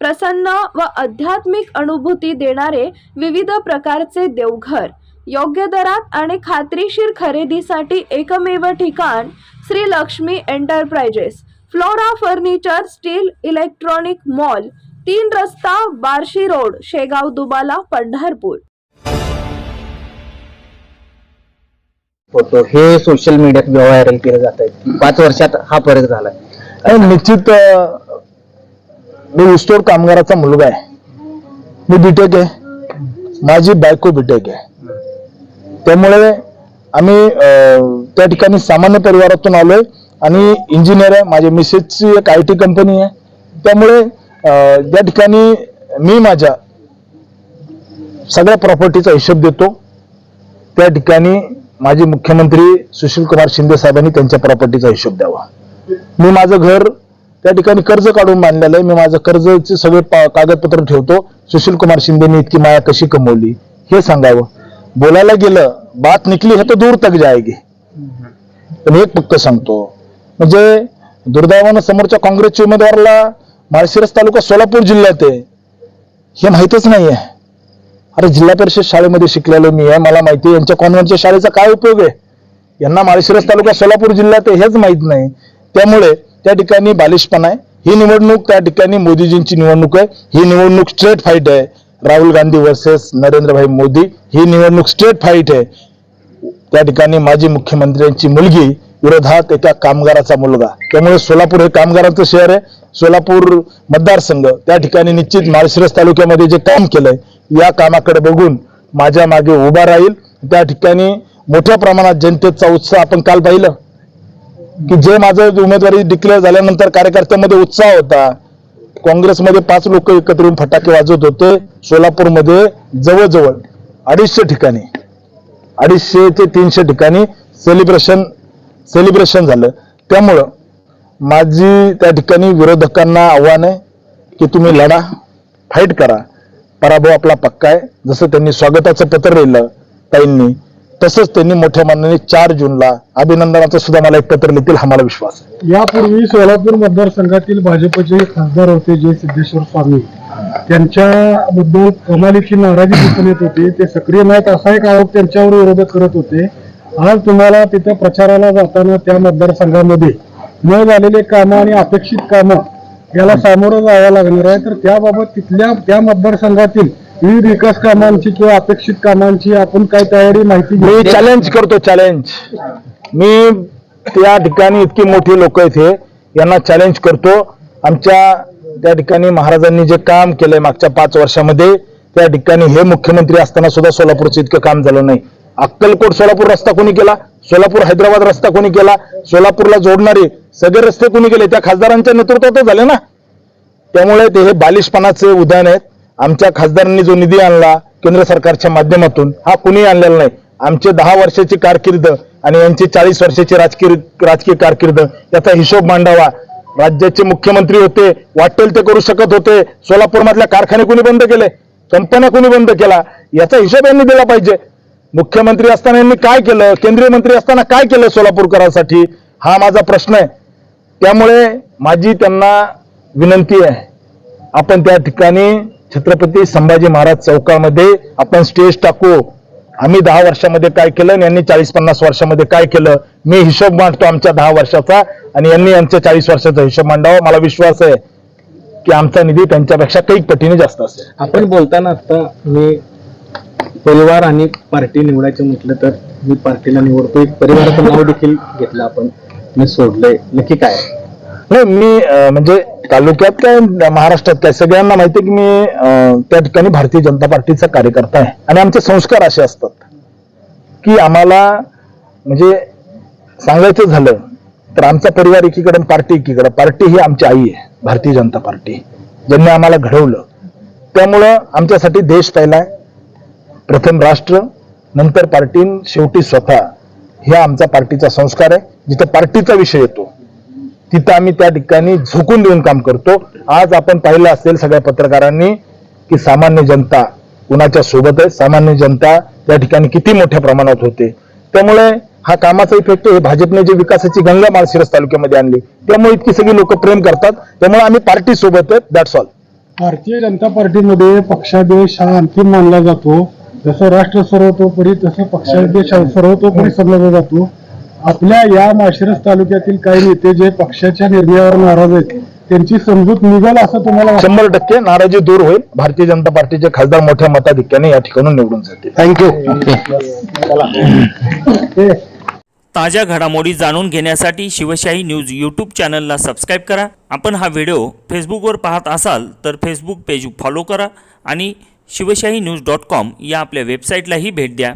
प्रसन्न व आध्यात्मिक अनुभूती देणारे विविध प्रकारचे देवघर. योग्य दरात आणि खात्रीशीर खरेदीसाठी एकमेव ठिकाण Shri Lakshmi enterprises. Flora furniture steel electronic mall तीन रस्ता बार्शी रोड शेगाव दुबाला पंढरपूर. फोटो हे सोशल मीडियात व्हायरल केले जात आहेत पाच वर्षात हा फरक झालाय. आणि निश्चित मी ऊसतोड कामगाराचा मुलगा आहे. मी बीटेक आहे. माझी बायको बीटेक आहे. त्यामुळे आम्ही त्या ठिकाणी सामान्य परिवारातून आलोय आणि इंजिनियर आहे. माझ्या मिसेसची एक आय टी कंपनी आहे. त्यामुळे त्या ठिकाणी मी माझ्या सगळ्या प्रॉपर्टीचा हिशोब देतो. त्या ठिकाणी माजी मुख्यमंत्री सुशील कुमार शिंदे साहेबांनी त्यांच्या प्रॉपर्टीचा हिशोब द्यावा. मी माझं घर त्या ठिकाणी कर्ज काढून बांधलेलं आहे. मी माझं कर्जचे सगळे कागदपत्र ठेवतो. सुशील कुमार शिंदेनी इतकी माया कशी कमवली? हे सांगावं. बोलायला गेलं बात निकली है तो दूर तक जायगी. पण एक पक्क सांगतो. म्हणजे दुर्दैवानं समोरच्या काँग्रेसच्या उमेदवाराला माळशिरस तालुका सोलापूर जिल्ह्यात आहे. हे माहितच आहे अरे जिल्हा परिषद शाळेमध्ये शिकलेलो मी आहे. मला माहिती आहे यांच्या कॉन्व्हेंटच्या शाळेचा काय उपयोग आहे? यांना माळशिरस तालुका सोलापूर जिल्ह्यात आहे हेच माहीत नाही. त्यामुळे त्या ठिकाणी बालिशपणा आहे. ही निवडणूक त्या ठिकाणी मोदीजींची निवडणूक आहे. ही निवडणूक स्ट्रेट फाईट आहे. राहुल गांधी वर्सेस नरेंद्रभाई मोदी ही निवडणूक स्ट्रेट फाईट आहे. त्या ठिकाणी माजी मुख्यमंत्र्यांची मुलगी विरोधात एका कामगाराचा मुलगा. त्यामुळे सोलापूर हे कामगारांचं शहर आहे. सोलापूर मतदारसंघ त्या ठिकाणी निश्चित माळशिरस तालुक्यामध्ये जे काम केलंय या कामाकडे बघून माझ्या मागे उभा राहील. त्या ठिकाणी मोठ्या प्रमाणात जनतेचा उत्साह आपण काल पाहिलं. की जे माझं उमेदवारी डिक्लेअर झाल्यानंतर कार्यकर्त्यांमध्ये उत्साह होता काँग्रेसमध्ये पाच लोक एकत्र येऊन फटाके वाजवत होते सोलापूरमध्ये जवळजवळ अडीचशे ठिकाणी अडीचशे ते तीनशे ठिकाणी सेलिब्रेशन सेलिब्रेशन झालं. त्यामुळं माझी त्या ठिकाणी विरोधकांना आव्हान आहे की तुम्ही लढा फाईट करा. पराभव आपला पक्का आहे. जसं त्यांनी स्वागताचं पत्र लिहिलं ताईंनी तसंच त्यांनी मोठ्या मानाने चार जूनला अभिनंदनाचं सुद्धा मला एक पत्र लिहितील हा मला विश्वास यापूर्वी सोलापूर मतदारसंघातील भाजपचे खासदार होते जे सिद्धेश्वर स्वामी. त्यांच्याबद्दल कमालीची नाराजी दिसून येत होती. ते सक्रिय नाहीत असा एक आरोप त्यांच्यावर विरोधक करत होते. आज तुम्हाला तिथे प्रचाराला जाताना त्या मतदारसंघामध्ये न झालेले कामं आणि अपेक्षित कामं याला सामोरं जावं लागणार आहे. तर त्याबाबत तिथल्या त्या मतदारसंघातील ही विकास कामांची किंवा अपेक्षित कामांची आपण काय तयारी माहिती घेऊ. मी चॅलेंज करतो चॅलेंज मी त्या ठिकाणी इतकी मोठी लोक आहेत हे यांना चॅलेंज करतो. आमच्या त्या ठिकाणी महाराजांनी जे काम केलंय मागच्या पाच वर्षामध्ये त्या ठिकाणी हे मुख्यमंत्री असताना सुद्धा सोलापूरचं इतकं काम झालं नाही. अक्कलकोट सोलापूर रस्ता कोणी केला? सोलापूर हैदराबाद रस्ता कोणी केला? सोलापूरला जोडणारे सगळे रस्ते कोणी केले? त्या खासदारांच्या नेतृत्वातच झाले ना. त्यामुळे ते हे बालिशपणाचे उदाहरण आहेत. आमच्या खासदारांनी जो निधी आणला केंद्र सरकारच्या माध्यमातून हा कुणी आणलेला नाही. आमचे दहा वर्षाची कारकिर्द आणि यांची चाळीस वर्षाची राजकीय राजकीय कारकिर्द याचा हिशोब मांडावा. राज्याचे मुख्यमंत्री होते वाटेल ते करू शकत होते. सोलापूर मधल्या कारखाने कुणी बंद केले? कंपन्या कुणी बंद केला? याचा हिशोब यांनी दिला पाहिजे. मुख्यमंत्री असताना यांनी काय केलं? केंद्रीय मंत्री असताना काय केलं सोलापूरकरांसाठी? हा माझा प्रश्न आहे. त्यामुळे माझी त्यांना विनंती आहे. आपण त्या ठिकाणी छत्रपती संभाजी महाराज चौकामध्ये आपण स्टेज टाकू. आम्ही दहा वर्षामध्ये काय केलं आणि यांनी चाळीस पन्नास वर्षामध्ये काय केलं? मी हिशोब मांडतो आमच्या दहा वर्षाचा आणि यांनी यांच्या चाळीस वर्षाचा हिशोब मांडावा. मला विश्वास आहे की आमचा निधी त्यांच्यापेक्षा काही पटीने जास्त असेल. आपण बोलताना आता मी परिवार आणि पार्टी निवडायचं म्हटलं तर मी पार्टीला निवडतो एक परिवाराचं नाव देखील घेतलं आपण. मी सोडलंय. नक्की काय? नाही मी म्हणजे तालुक्यात काय महाराष्ट्रात काय सगळ्यांना माहिती आहे की मी त्या ठिकाणी भारतीय जनता पार्टीचा कार्यकर्ता आहे. आणि आमचे संस्कार असे असतात की आम्हाला म्हणजे सांगायचं झालं तर आमचा परिवार एकीकडे पार्टी एकीकडे पार्टी ही आमची आई आहे भारतीय जनता पार्टी ज्यांनी आम्हाला घडवलं. त्यामुळं आमच्यासाठी देश पहिला आहे. प्रथम राष्ट्र नंतर पार्टी शेवटी स्वतः. ह्या आमचा पार्टीचा संस्कार आहे. जिथं पार्टीचा विषय येतो तिथं आम्ही त्या ठिकाणी झोकून देऊन काम करतो. आज आपण पाहिलं असेल सगळ्या पत्रकारांनी की सामान्य जनता कुणाच्या सोबत आहे? सामान्य जनता त्या ठिकाणी किती मोठ्या प्रमाणात होते? त्यामुळे हा कामाचा इफेक्ट हे भाजपने जे विकासाची गंगा माळशिरस तालुक्यामध्ये आणली त्यामुळे इतकी सगळी लोक प्रेम करतात. त्यामुळे आम्ही पार्टी सोबत आहेत. दॅट्स ऑल भारतीय जनता पार्टीमध्ये पक्षादेश हा अंतिम मानला जातो. जसं राष्ट्र सर्वतोपरी तसं पक्षादेश सर्वतोपरी समजला जातो. आपल्या या माशिरस तालुक्यातील काही नेते जे पक्षाच्या निर्णयावर नाराज आहेत त्यांची समजूत निघाल असं तुम्हाला? शंभर टक्के नाराजी दूर होईल. भारतीय जनता पार्टीचे खासदार मोठ्या मताधिक्याने या ठिकाणून निवडून जातील. थँक्यू ताज्या घडामोडी जाणून घेण्यासाठी शिवशाही न्यूज यूट्यूब चॅनलला सबस्क्राईब करा. आपण हा व्हिडिओ फेसबुकवर पाहत असाल तर फेसबुक पेज फॉलो करा आणि शिवशाही न्यूज डॉट कॉम या आपल्या वेबसाईटलाही भेट द्या.